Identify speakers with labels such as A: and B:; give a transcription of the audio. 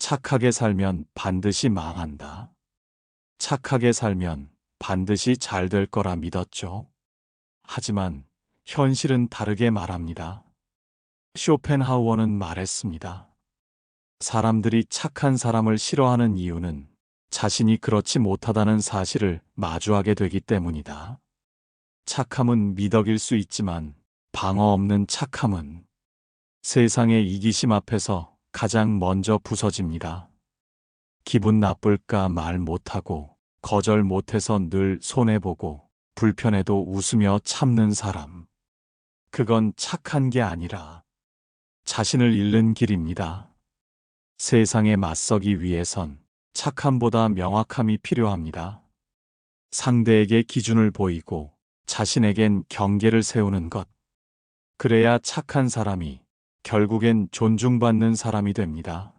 A: 착하게 살면 반드시 망한다. 착하게 살면 반드시 잘 될 거라 믿었죠. 하지만 현실은 다르게 말합니다. 쇼펜하우어는 말했습니다. 사람들이 착한 사람을 싫어하는 이유는 자신이 그렇지 못하다는 사실을 마주하게 되기 때문이다. 착함은 미덕일 수 있지만 방어 없는 착함은 세상의 이기심 앞에서 가장 먼저 부서집니다. 기분 나쁠까 말 못하고 거절 못해서 늘 손해보고 불편해도 웃으며 참는 사람. 그건 착한 게 아니라 자신을 잃는 길입니다. 세상에 맞서기 위해선 착함보다 명확함이 필요합니다. 상대에게 기준을 보이고 자신에겐 경계를 세우는 것. 그래야 착한 사람이 결국엔 존중받는 사람이 됩니다.